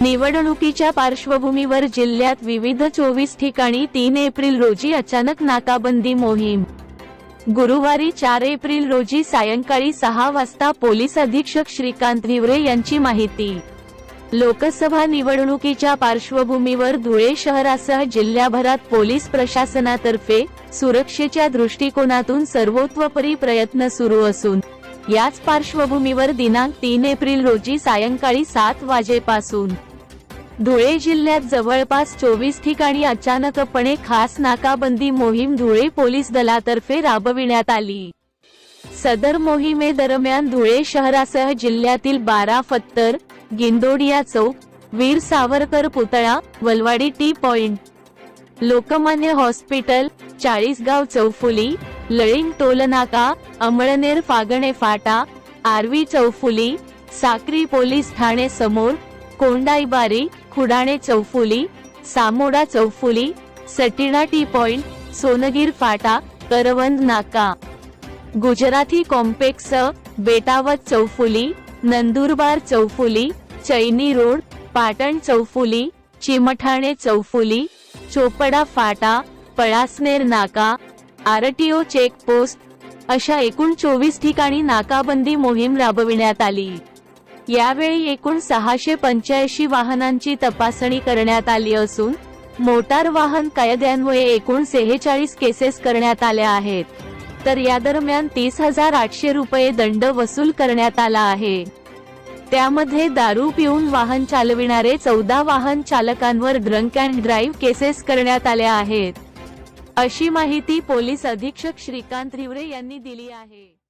निवडणुकीच्या पार्श्वभूमीवर जिल्ह्यात विविध चोवीस ठिकाणी तीन एप्रिल रोजी अचानक नाकाबंदी मोहीम. गुरुवारी चार एप्रिल रोजी सायंकाळी सहा वाजता पोलीस अधीक्षक श्रीकांत विवरे यांची माहिती. लोकसभा निवडणुकीच्या पार्श्वभूमीवर धुळे शहरासह जिल्ह्याभरात पोलीस प्रशासनातर्फे सुरक्षेच्या दृष्टिकोनातून सर्वोत्वपरी प्रयत्न सुरू असून याच पार्श्वभूमीवर दिनांक तीन एप्रिल रोजी सायंकाळी सात वाजेपासून. धुळे जिल्ह्यात जवळपास चोवीस ठिकाणी अचानकपणे खास नाकाबंदी मोहीम धुळे पोलीस दलातर्फे राबविण्यात आली. सदर मोहिमेदरम्यान धुळे शहरासह जिल्ह्यातील बारा फत्तर गिंदोडिया चौक वीर सावरकर पुतळा Valwadi T point Lokmanya hospital Chalisgaon चौफुली Laling टोलनाका अमळनेर फागणे फाटा आरवी चौफुली साक्री पोलीस ठाणे समोर कोंडाईबारी खुडाणे चौफुली सामोडा चौफुली सटिणा टी पॉइंट सोनगीर फाटा करवंद नाका. गुजराती कॉम्प्लेक्स बेटावत चौफुली नंदुरबार चौफुली चैनी रोड पाटण चौफुली चिमठाणे चौफुली चोपडा फाटा पळासनेर नाका आरटीओ चेक पोस्ट अशा एकूण चोवीस ठिकाणी नाकाबंदी मोहीम राबविण्यात आली. यावेळी एकूण सहाशे पंच्याऐंशी वाहनांची तपासणी करण्यात आली असून मोटार वाहन कायद्यान्वये एकूण सेहेचाळीस केसेस करण्यात आल्या आहेत. तर या दरम्यान तीस हजार आठशे रुपये दंड वसूल करण्यात आला आहे. त्यामध्ये दारू पिऊन वाहन चालविणारे चौदा वाहन चालकांवर ड्रंक अँड ड्राईव्ह केसेस करण्यात आल्या आहेत. अशी माहिती पोलीस अधीक्षक श्रीकांत रिवरे यांनी दिली आहे.